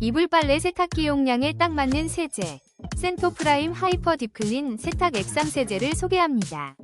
이불 빨래 세탁기 용량에 딱 맞는 세제. 센토 프라임 하이퍼 딥클린 세탁 액상 세제를 소개합니다.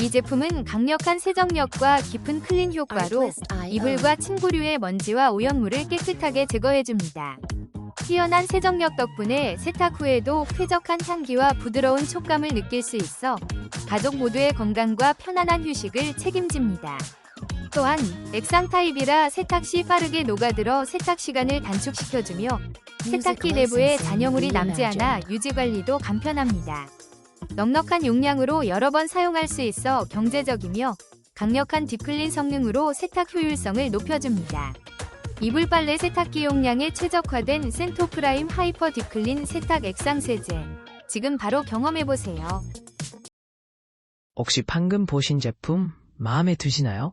이 제품은 강력한 세정력과 깊은 클린 효과로 이불과 침구류의 먼지와 오염물을 깨끗하게 제거해줍니다. 뛰어난 세정력 덕분에 세탁 후에도 쾌적한 향기와 부드러운 촉감을 느낄 수 있어 가족 모두의 건강과 편안한 휴식을 책임집니다. 또한 액상 타입이라 세탁 시 빠르게 녹아들어 세탁 시간을 단축시켜주며 세탁기 내부에 잔여물이 남지 않아 유지 관리도 간편합니다. 넉넉한 용량으로 여러 번 사용할 수 있어 경제적이며 강력한 딥클린 성능으로 세탁 효율성을 높여줍니다. 이불 빨래 세탁기 용량에 최적화된 센토 프라임 하이퍼 딥클린 세탁 액상 세제. 지금 바로 경험해보세요. 혹시 방금 보신 제품 마음에 드시나요?